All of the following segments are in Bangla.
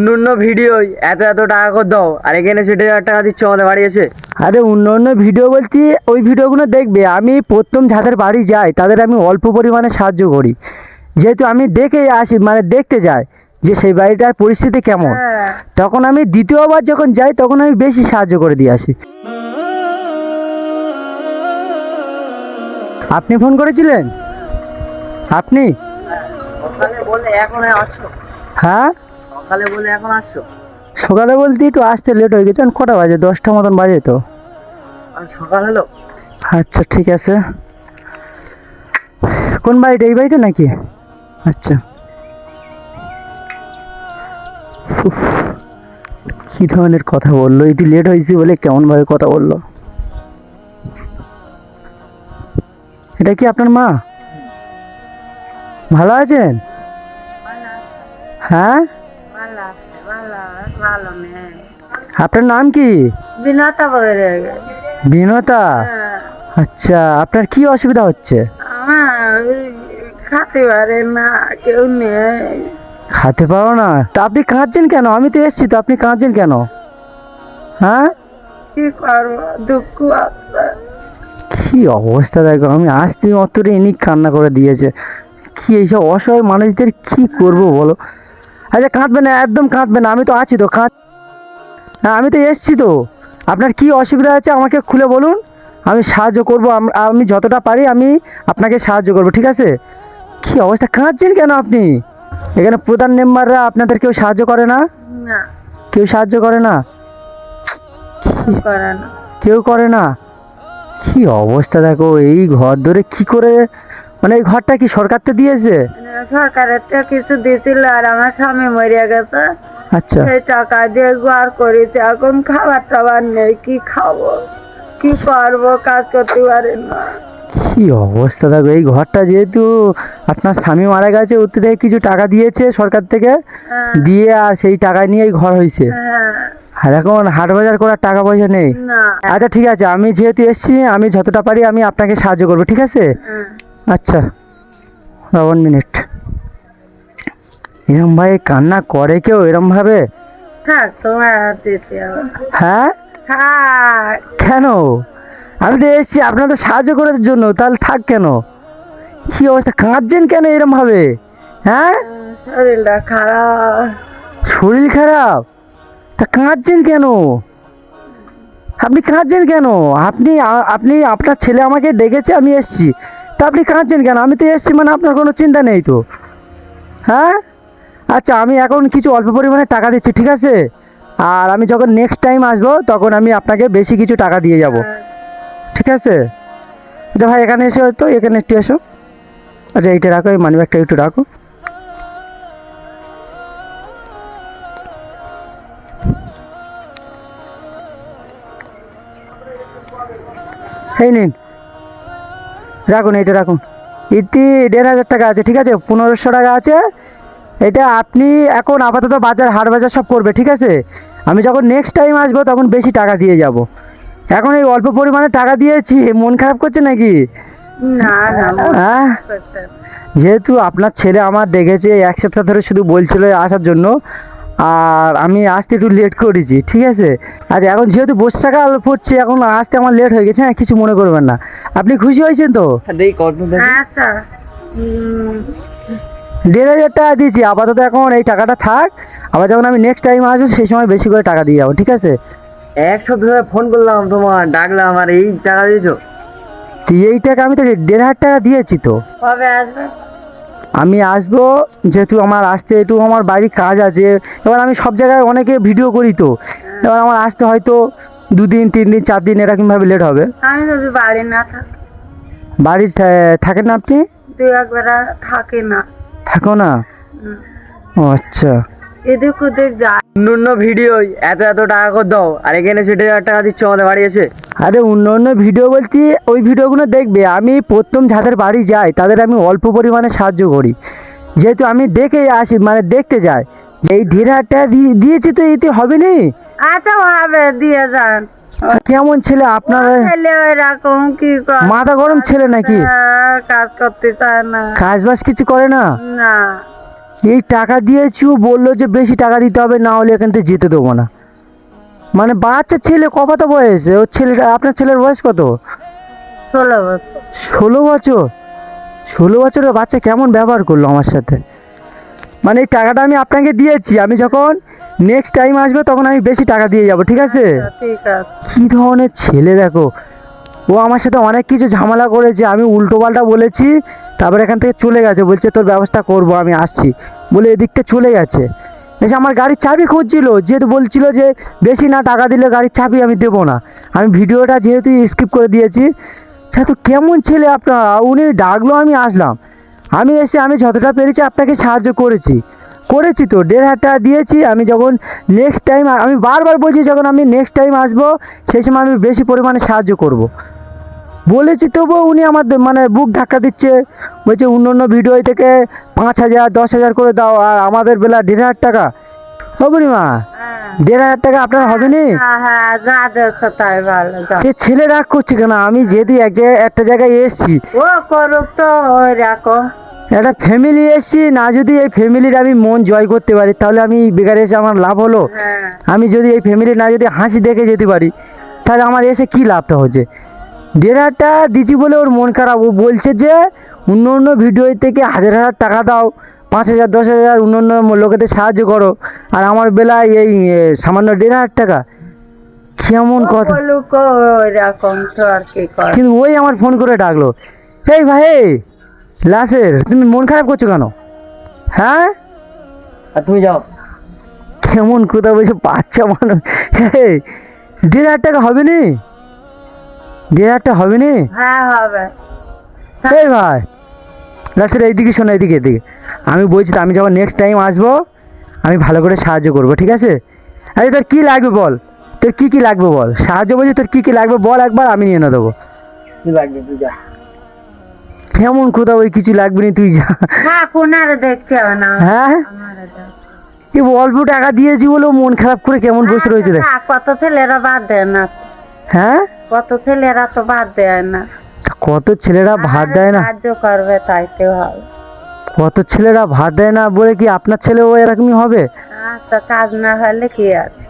অন্য অন্য ভিডিও এত এত টাকা করে দাও আর এখানে সেটা হাজার টাকা দিচ্ছ আমাদের বাড়ি এসে। আরে অন্য অন্য ভিডিও বলছি ওই ভিডিওগুলো দেখবে আমি প্রথম যাদের বাড়ি যাই তাদের আমি অল্প পরিমাণে সাহায্য করি। যেহেতু আমি দেখে আসি মানে দেখতে যাই যে সেই বাড়িটার পরিস্থিতি কেমন। তখন আমি দ্বিতীয়বার যখন যাই তখন আমি বেশি সাহায্য করে দিয়ে আসি। আপনি ফোন করেছিলেন? আপনি? বলে এখন হ্যাঁ? সকালে বলে এখন আসছো? সকালে বলতে একটু আসতে লেট হয়ে গেছে কটা বাজে? দশটা মতন বাজে তো। সকাল হলো? আচ্ছা ঠিক আছে। কোন বাড়িটা এই বাড়িটা নাকি? আচ্ছা। কি ধরনের কথা বলল? একটু লেট হয়েছে বলে কেমন ভাবে কথা বলল? এটা কি আপনার মা? ভালো আছেন? হ্যাঁ? ভালো আছে ভালো ভালো নেই আপনার নাম কি? বিনতা বলে বিনতা? আচ্ছা আপনার কি অসুবিধা হচ্ছে? আমার খাতে পারে না কেউ নেই। খাতে পারো না? তা আপনি কাঁদছেন কেন? আমি তো এসছি তো আপনি কাঁদছেন কেন? হ্যাঁ? কি করব? দুঃখ আছে। কি অবস্থা দেখো আমি আসতে অতটা এনি কান্না করে দিয়েছে। কি এইসব অসহায় মানুষদের কি করব বলো? আচ্ছা কাঁদবে না একদম কাঁদবে না। আমি তো আছি তো কাঁদ হ্যাঁ আমি তো এসছি তো। আপনার কি অসুবিধা আছে আমাকে খুলে বলুন। আমি সাহায্য করব আমি যতটা পারি আমি আপনাকে সাহায্য করব ঠিক আছে? কি অবস্থা কাঁদছেন কেন আপনি? এখানে প্রধান মেম্বাররা আপনাদের কেউ সাহায্য করে না? কেউ সাহায্য করে না। কেউ করে না? কি অবস্থা দেখো এই ঘর ধরে কি করে মানে এই ঘরটা কি সরকার তো দিয়েছে? সরকারের তো কিছু দিয়েছিল আর আমার স্বামী মরিয়া গেছে। আচ্ছা। সেই টাকা দিয়ে ঘর করেছে। এখন খাবার টাবার নেই কি খাব? কি করব কাজ করতে পারি না। কি অবস্থা দেখো এই ঘরটা যেহেতু আপনার স্বামী মারা গেছে ওর থেকে কিছু টাকা দিয়েছে সরকার থেকে হ্যাঁ, দিয়ে আর সেই টাকা নিয়েই ঘর হয়েছে। হ্যাঁ, আর এখন হাট বাজার করার টাকা পয়সা নেই। আচ্ছা ঠিক আছে আমি যেহেতু এসেছি আমি যতটা পারি আমি আপনাকে সাহায্য করব ঠিক আছে? হ্যাঁ। আচ্ছা ওয়ান মিনিট এরম ভাই কান্না করে কেউ এরম ভাবে? থাক তোমার দিতে হ্যাঁ? থাক। কেন? আমি তো এসেছি আপনাদের সাহায্য করার জন্য তাহলে থাক কেন? কি অবস্থা? কাঁদছেন কেন এরম ভাবে? হ্যাঁ? শরীরটা খারাপ। শরীর খারাপ? তা কাঁদছেন কেন? আপনি কাঁদছেন কেন? আপনি আপনি আপনার ছেলে আমাকে ডেকেছে আমি এসেছি। তা আপনি কাঁদছেন কেন? আমি তো এসেছি মানে আপনার কোনো চিন্তা নেই তো। হ্যাঁ? আচ্ছা আমি এখন কিছু অল্প পরিমাণে টাকা দিচ্ছি, ঠিক আছে? আর আমি যখন নেক্সট টাইম আসব, তখন আমি আপনাকে বেশি কিছু টাকা দিয়ে যাব। ঠিক আছে? আচ্ছা ভাই, এখানে এসো তো এখানে একটু এসো। আচ্ছা এইটা রাখো, এই মানি ব্যাগটা একটু রাখো। এই নিন। রাখুন এইটা রাখুন। ইতি দেড় হাজার টাকা আছে ঠিক আছে? পনেরোশো টাকা আছে। এটা আপনি এখন আপাতত বাজার হাট বাজার সব করবে ঠিক আছে? আমি যখন নেক্সট টাইম আসব তখন বেশি টাকা দিয়ে যাব। এখন এই অল্প পরিমাণে টাকা দিয়েছি মন খারাপ করছে নাকি? হ্যাঁ? যেহেতু আপনার ছেলে আমার ডেকেছে এক সপ্তাহ ধরে শুধু বলছিল আসার জন্য। আর আমি আসতে একটু লেট করেছি ঠিক আছে? আচ্ছা এখন যেহেতু বর্ষাকাল পড়ছে এখন আসতে আমার লেট হয়ে গেছে হ্যাঁ কিছু মনে করবেন না। আপনি খুশি হয়েছেন তো? দেখি। আচ্ছা। দেড় হাজার টাকা দিয়েছি আপাতত এখন এই টাকাটা থাক আবার যখন আমি নেক্সট টাইম আসব সেই সময় বেশি করে টাকা দিয়ে যাব ঠিক আছে? এক সপ্তাহ ফোন করলাম তোমার ডাকলাম আর এই টাকা দিয়েছ? তো এই টাকা আমি তো দেড় হাজার টাকা দিয়েছি তো। কবে আসবে? আমি আসব যেহেতু আমার আসতে একটু আমার বাড়ির কাজ আছে এবার আমি সব জায়গায় অনেকে ভিডিও করি তো। এবার আমার আসতে হয়তো দুদিন তিন দিন চার দিন এরকমভাবে লেট হবে? আমি যদি বাড়ি না থাকি। বাড়ি থাকেন না আপনি? দু একবার থাকে না। থাকো না? ও আচ্ছা। এদিক ওদিক যায় অন্য অন্য ভিডিও এত এত টাকা করে দাও আর এখানে সেটা হাজার টাকা দিচ্ছ আমাদের বাড়ি এসে। আরে অন্য অন্য ভিডিও বলছি ওই ভিডিওগুলো দেখবে আমি প্রথম যাদের বাড়ি যাই তাদের আমি অল্প পরিমাণে সাহায্য করি। যেহেতু আমি দেখে আসি মানে দেখতে যাই যে এই দেড় হাজার টাকা দিয়ে- দিয়েছি তো এতে হবে নি? আচ্ছা হবে দিয়ে যান। কেমন ছেলে আপনার? ছেলে কি করে? মাথা গরম ছেলে নাকি? হ্যাঁ, কাজ করতে চায় না। কাজ বাজ কিছু করে না? না। এই টাকা দিয়েছি ও বলল যে বেশি টাকা দিতে হবে না হলে এখান থেকে যেতে দেবো না। মানে বাচ্চা ছেলে কত বয়স? ওর ছেলেটা আপনার ছেলের বয়স কত? ষোলো বছর। ষোলো বছর? ষোলো বছরের বাচ্চা কেমন ব্যবহার করল আমার সাথে? মানে এই টাকাটা আমি আপনাকে দিয়েছি আমি যখন নেক্সট টাইম আসবে তখন আমি বেশি টাকা দিয়ে যাব ঠিক আছে? ঠিক আছে। ধরনের ছেলে দেখো? ও আমার সাথে অনেক কিছু ঝামেলা করেছে, আমি উল্টো পাল্টা বলেছি, তারপর এখান থেকে চলে গেছে, বলছে তোর ব্যবস্থা করব, আমি আসছি। বলে এদিক থেকে চলে গেছে। এসে আমার গাড়ির চাবি খুঁজছিল, যেহেতু বলছিল যে বেশি না টাকা দিলে গাড়ির চাবি আমি দেবো না। আমি ভিডিওটা যেহেতু স্কিপ করে দিয়েছি তো কেমন ছেলে আপনার, উনি ডাকলো আমি আসলাম। আমি এসে, আমি যতটা পেরেছি আপনাকে সাহায্য করেছি। করেছি তো, দেড় হাজার টাকা দিয়েছি, আমি যখন নেক্সট টাইম আমি বারবার বলছি যখন আমি নেক্সট টাইম আসব, সেই সময় আমি বেশি পরিমাণে সাহায্য করব। বলেছি তবুও উনি আমার মানে বুক ধাক্কা দিচ্ছে। বলছে অন্য অন্য ভিডিও থেকে পাঁচ হাজার দশ হাজার করে দাও আর আমাদের বেলা দেড় হাজার টাকা। ও বুড়িমা হ্যাঁ। দেড় হাজার টাকা আপনার হবে নি? হ্যাঁ হ্যাঁ। সে ছেলে রাগ করছে কেন? আমি যেহেতু এক জায়গায় একটা জায়গায় এসেছি। ও করুক তো ওই রকম একটা ফ্যামিলি এসেছি না যদি এই ফ্যামিলির আমি মন জয় করতে পারি তাহলে আমি বেকার এসে আমার লাভ হলো। আমি যদি এই ফ্যামিলি না যদি হাসি দেখে যেতে পারি তাহলে আমার এসে কি লাভটা হচ্ছে? দেড় হাজার টাকা দিচ্ছি বলে ওর মন খারাপ। ও বলছে যে অন্য অন্য ভিডিও থেকে হাজার হাজার টাকা দাও। পাঁচ হাজার দশ হাজার অন্য অন্য লোকেদের সাহায্য করো। আর আমার বেলায় এই সামান্য দেড় হাজার টাকা। কেমন কথা। বলুক ওই রকম তো আর কি করে কিন্তু ওই আমার ফোন করে ডাকলো। এই ভাই লাসের তুমি মন খারাপ করছ কেন? হ্যাঁ? আর তুমি যাও। কেমন কোথাও বলছো বাচ্চা মানুষ। এই, দেড় হাজার টাকা হবে নি? টাকা হবে নি? হ্যাঁ হবে। এই ভাই লাস্টের এইদিকে শোনো এইদিকে এদিকে আমি বলছি তো আমি যখন নেক্সট টাইম আসব আমি ভালো করে সাহায্য করব ঠিক আছে? আরে তোর কী লাগবে বল? তোর কী কী লাগবে বল? সাহায্য বলছি তোর কী কী লাগবে বল একবার আমি নিয়ে এনে দেবো। কি লাগবে তুই যা। কেমন কোথাও ওই কিছু লাগবে না তুই যা। হ্যাঁ কোনারে দেখতে হবে না। হ্যাঁ। এই অল্প টাকা দিয়েছি বলে মন খারাপ করে কেমন বসে রয়েছে দেখ। কত ছেলেরা বাদ দেয় না। হ্যাঁ? কত ছেলেরা তো বাদ দেয় না। কত ছেলেরা ভাত দেয় না। সাহায্য করবে তাইতে হবে কত ছেলেরা ভাত দেয় না বলে কি আপনার ছেলেও এরকমই হবে? আচ্ছা কাজ না হলে কি আছে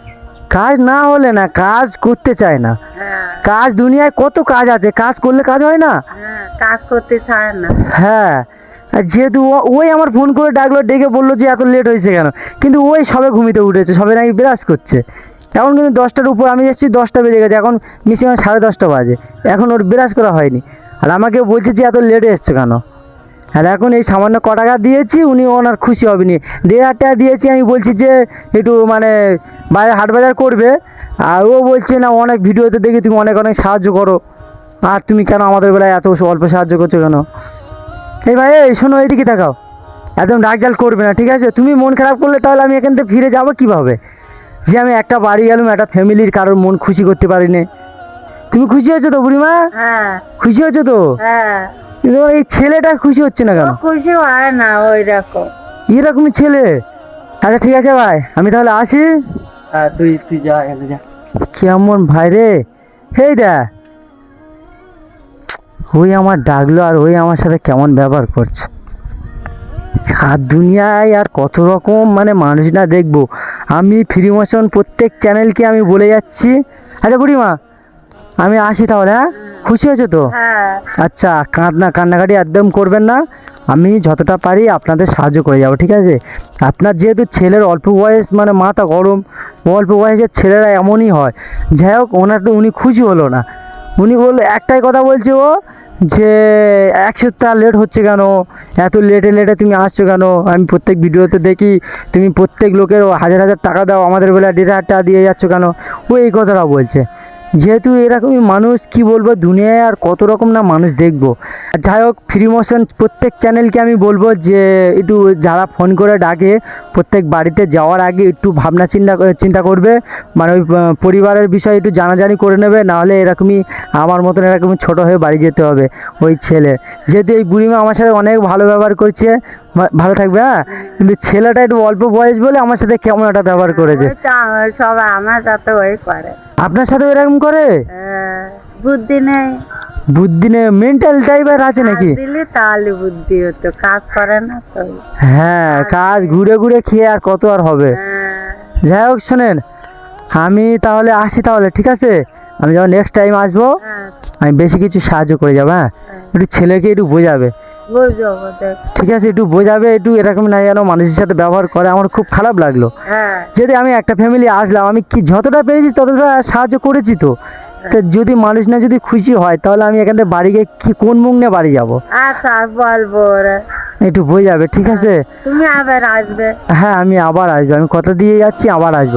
কাজ না হলে না কাজ করতে চায় না। হ্যাঁ। কাজ দুনিয়ায় কত কাজ আছে? কাজ করলে কাজ হয় না? হ্যাঁ কাজ করতে চায় না। হ্যাঁ। আর যেহেতু ওই আমার ফোন করে ডাকলো ডেকে বলল যে এত লেট হয়েছে কেন? কিন্তু ওই সবে ঘুমিতে উঠেছে সবে নাকি বিরাজ করছে। এখন কিন্তু দশটার উপর আমি এসেছি, দশটা বেজে গেছে, এখন মিশিমাম সাড়ে দশটা বাজে। এখন ওর বিরাজ করা হয়নি। আর আমাকে বলছে যে এত লেটে এসছে কেন? আর এখন এই সামান্য ক টাকা দিয়েছি, উনি ওনার খুশি হবেনি দেড় হাজার টাকা দিয়েছি, আমি বলছি যে একটু মানে বাজার হাট বাজার করবে। আর ও বলছে, না, অনেক ভিডিওতে দেখি তুমি অনেক অনেক সাহায্য করো। আর তুমি কেন আমাদের বেলায় এত অল্প সাহায্য করছ কেন? এই ভাই, এই শোনো, এইদিকে তাকাও। একদম ডাকজাল করবে না, ঠিক আছে? তুমি মন খারাপ করলে তাহলে আমি এখান থেকে ফিরে যাব কীভাবে? যে আমি একটা বাড়ি গেলাম একটা ফ্যামিলির কারোর মন খুশি করতে পারিনি। তুমি খুশি হয়েছো তো বুড়িমা? হ্যাঁ। খুশি হয়েছো তো? হ্যাঁ। কিন্তু এই ছেলেটা খুশি হচ্ছে না কেন? খুশি হয় না ওই রকম এরকমই ছেলে? আচ্ছা ঠিক আছে ভাই আমি তাহলে আসি। হ্যাঁ তুই তুই যা যা। কেমন ভাই রে? হেই দা। ওই আমার ডাকলো আর ওই আমার সাথে কেমন ব্যবহার করছে? আর দুনিয়ায় আর কত রকম মানে মানুষ না দেখব। আমি ফ্রি মোশন প্রত্যেক চ্যানেলকে আমি বলে যাচ্ছি। আচ্ছা বুড়িমা আমি আসি তাহলে হ্যাঁ? খুশি হয়েছো তো? হ্যাঁ। আচ্ছা কান্না কান্নাকাটি একদম করবেন না। আমি যতটা পারি আপনাদের সাহায্য করে যাব ঠিক আছে? আপনার যেহেতু ছেলের অল্প বয়স মানে মাথা গরম অল্প বয়সের ছেলেরা এমনই হয়। যাই হোক ওনার তো উনি খুশি হলো না। উনি বলল একটাই কথা বলছে ও যে এক সপ্তাহ লেট হচ্ছে কেন? এত লেটে লেটে তুমি আসছো কেন? আমি প্রত্যেক ভিডিওতে দেখি, তুমি প্রত্যেক লোকের হাজার হাজার টাকা দাও, আমাদের বেলা দেড় হাজার টাকা দিয়ে যাচ্ছ কেন? ও এই কথাটা বলছে। যেহেতু এরকমই মানুষ, কি বলব, দুনিয়ায় আর কত রকম না মানুষ দেখব। যাই হোক ফ্রি মোশন প্রত্যেক চ্যানেলকে আমি বলব যে, একটু যারা ফোন করে ডাকে, প্রত্যেক বাড়িতে যাওয়ার আগে একটু ভাবনা চিন্তা চিন্তা করবে। মানে ওই পরিবারের বিষয়ে একটু জানাজানি করে নেবে নাহলে এরকমই আমার মতন এরকমই ছোট হয়ে বাড়ি যেতে হবে ওই ছেলে। যেহেতু এই বুড়িমা আমার সাথে অনেক ভালো ব্যবহার করছে ভালো থাকবে হ্যাঁ? কিন্তু ছেলেটা একটু অল্প বয়স বলে আমার সাথে কেমন একটা ব্যবহার করেছে? তো আমার- যাতে ওই করে। আপনার সাথে এরকম করে? হ্যাঁ, বুদ্ধি নেই। বুদ্ধি নেই মেন্টাল টাইপের আছে নাকি? দিলে তাহলে বুদ্ধি হতো কাজ করে না তো। হ্যাঁ কাজ ঘুরে ঘুরে খেয়ে আর কত আর হবে। হ্যাঁ, যাই হোক শোনেন আমি তাহলে আসি তাহলে ঠিক আছে? আমি যখন নেক্সট টাইম আসব হ্যাঁ। আমি বেশি কিছু সাহায্য করে যাব হ্যাঁ? একটু ছেলেকে একটু বোঝাবে। ঠিক আছে একটু বোঝাবে একটু এরকম না যেন মানুষের সাথে ব্যবহার করে। আমার খুব খারাপ লাগল। হ্যাঁ। যদি আমি একটা ফ্যামিলি আসলাম আমি কি যতটা পেরেছি ততটা সাহায্য করেছি তো। তা যদি মানুষ না যদি খুশি হয় তাহলে আমি এখান থেকে বাড়ি গিয়ে কি কোন মুখ নিয়ে বাড়ি যাব? আচ্ছা বলব একটু বোঝাবে ঠিক আছে? তুমি আবার আসবে। হ্যাঁ আমি আবার আসব। আমি কথা দিয়ে যাচ্ছি আবার আসব।